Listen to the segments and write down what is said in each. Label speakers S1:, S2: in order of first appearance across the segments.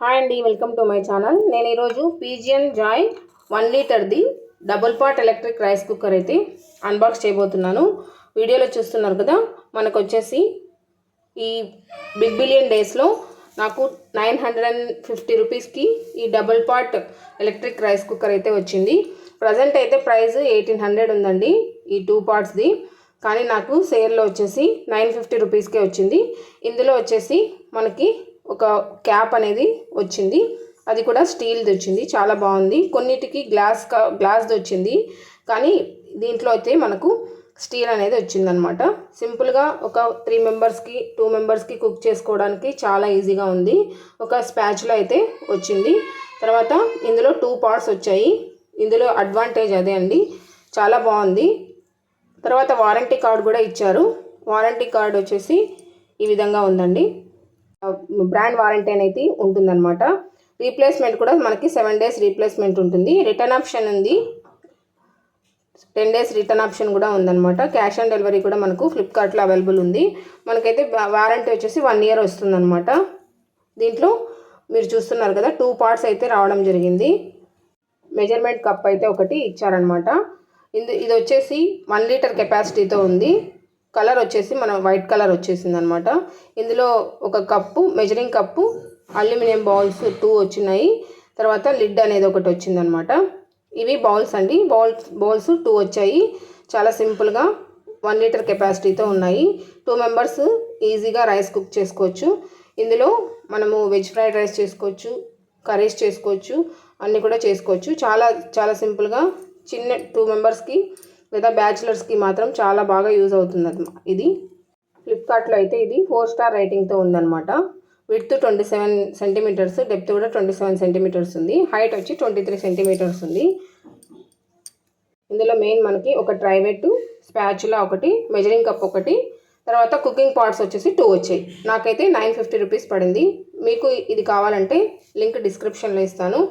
S1: Hi అండి welcome to my channel. నేను ఈరోజు pigeon Joy one లీటర్ది double pot electric rice cooker అయితే unbox చేయబోతున్నాను. వీడియోలో చూస్తున్నారు కదా మనకు వచ్చేసి ఈ బిగ్ బిలియన్ డేస్లో నాకు నైన్ హండ్రెడ్ అండ్ ఫిఫ్టీ రూపీస్కి ఈ double pot electric rice cooker అయితే వచ్చింది. ప్రజెంట్ అయితే ప్రైస్ ఎయిటీన్ హండ్రెడ్ ఉందండి ఈ టూ పార్ట్స్ది. కానీ నాకు సేల్లో వచ్చేసి నైన్ ఫిఫ్టీ రూపీస్కే వచ్చింది. ఇందులో వచ్చేసి మనకి ఒక క్యాప్ అనేది వచ్చింది. అది కూడా స్టీల్ది వచ్చింది చాలా బాగుంది. కొన్నిటికి గ్లాస్ క- గ్లాస్ది వచ్చింది కానీ దీంట్లో అయితే మనకు స్టీల్ అనేది వచ్చిందనమాట సింపుల్గా ఒక త్రీ మెంబర్స్కి టూ మెంబర్స్కి కుక్ చేసుకోవడానికి చాలా ఈజీగా ఉంది. ఒక స్పాచ్లో అయితే వచ్చింది. తర్వాత ఇందులో టూ పార్ట్స్ వచ్చాయి. ఇందులో అడ్వాంటేజ్ అదే అండి. చాలా బాగుంది. తర్వాత వారంటీ కార్డ్ కూడా ఇచ్చారు. వారంటీ కార్డ్ వచ్చేసి ఈ విధంగా ఉందండి. బ్రాండ్ వారంటీ అనేది ఉంటుందన్నమాట. రీప్లేస్మెంట్ కూడా మనకి సెవెన్ డేస్ రీప్లేస్మెంట్ ఉంటుంది. రిటర్న్ ఆప్షన్ ఉంది. టెన్ డేస్ రిటర్న్ ఆప్షన్ కూడా ఉందన్నమాట. క్యాష్ ఆన్ డెలివరీ కూడా మనకు ఫ్లిప్కార్ట్లో అవైలబుల్ ఉంది. మనకైతే వారంటీ వచ్చేసి వన్ ఇయర్ వస్తుందన్నమాట. దీంట్లో మీరు చూస్తున్నారు కదా టూ పార్ట్స్ అయితే రావడం జరిగింది. మెజర్మెంట్ కప్ అయితే ఒకటి ఇచ్చారనమాట ఇందు ఇది వచ్చేసి వన్ లీటర్ కెపాసిటీతో ఉంది. కలర్ వచ్చేసి మన వైట్ కలర్ వచ్చేసింది అనమాట ఇందులో ఒక cup measuring cup aluminium bowls two వచ్చినాయి. తర్వాత లిడ్ అనేది ఒకటి వచ్చిందనమాట. ఇవి బౌల్స్ అండి. బౌల్స్ బౌల్స్ టూ వచ్చాయి. చాలా సింపుల్గా వన్ లీటర్ కెపాసిటీతో ఉన్నాయి. టూ మెంబర్స్ ఈజీగా రైస్ కుక్ చేసుకోవచ్చు. ఇందులో మనము వెజ్ ఫ్రైడ్ రైస్ చేసుకోవచ్చు కర్రీస్ చేసుకోవచ్చు అన్నీ కూడా చేసుకోవచ్చు. చాలా చాలా సింపుల్గా చిన్న టూ మెంబర్స్కి లేదా బ్యాచిలర్స్కి మాత్రం చాలా బాగా యూజ్ అవుతుంది ఇది ఫ్లిప్కార్ట్లో అయితే ఇది ఫోర్ స్టార్ రేటింగ్తో ఉందన్నమాట. Width twenty seven centimetres depth కూడా ట్వంటీ సెవెన్ సెంటీమీటర్స్ ఉంది. హైట్ వచ్చి ట్వంటీ త్రీ సెంటీమీటర్స్ ఉంది. ఇందులో మెయిన్ మనకి ఒక ట్రైవెట్ స్పాచులా ఒకటి మెజరింగ్ కప్ ఒకటి తర్వాత కుకింగ్ పాట్స్ వచ్చేసి టూ వచ్చాయి. నాకైతే నైన్ ఫిఫ్టీ రూపీస్ పడింది. మీకు ఇది కావాలంటే లింక్ డిస్క్రిప్షన్లో ఇస్తాను.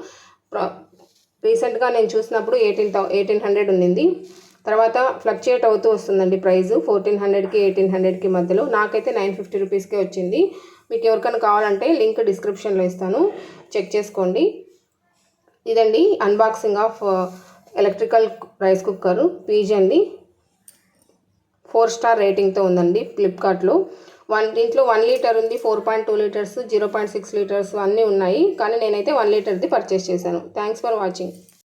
S1: ప్ర- రీసెంట్గా నేను చూసినప్పుడు ఎయిటీన్ థౌ ఎయిటీన్ హండ్రెడ్ ఉండింది. తర్వాత ఫ్లక్చుయేట్ అవుతూ వస్తుందండి ప్రైస్ ఫోర్టీన్ హండ్రెడ్కి ఎయిటీన్ హండ్రెడ్కి మధ్యలో. నాకైతే నైన్ ఫిఫ్టీ రూపీస్కే వచ్చింది. మీకు ఎవరికైనా కావాలంటే లింక్ డిస్క్రిప్షన్లో ఇస్తాను. చెక్ చేసుకోండి. ఇదండి unboxing of electrical rice cooker PG అండి. ఫోర్ స్టార్ రేటింగ్తో ఉందండి ఫ్లిప్కార్ట్లో వన్ దీంట్లో వన్ లీటర్ ఉంది four point two litres zero point six litres అన్నీ ఉన్నాయి. కానీ నేనైతే వన్ లీటర్ది పర్చేస్ చేశాను. Thanks for watching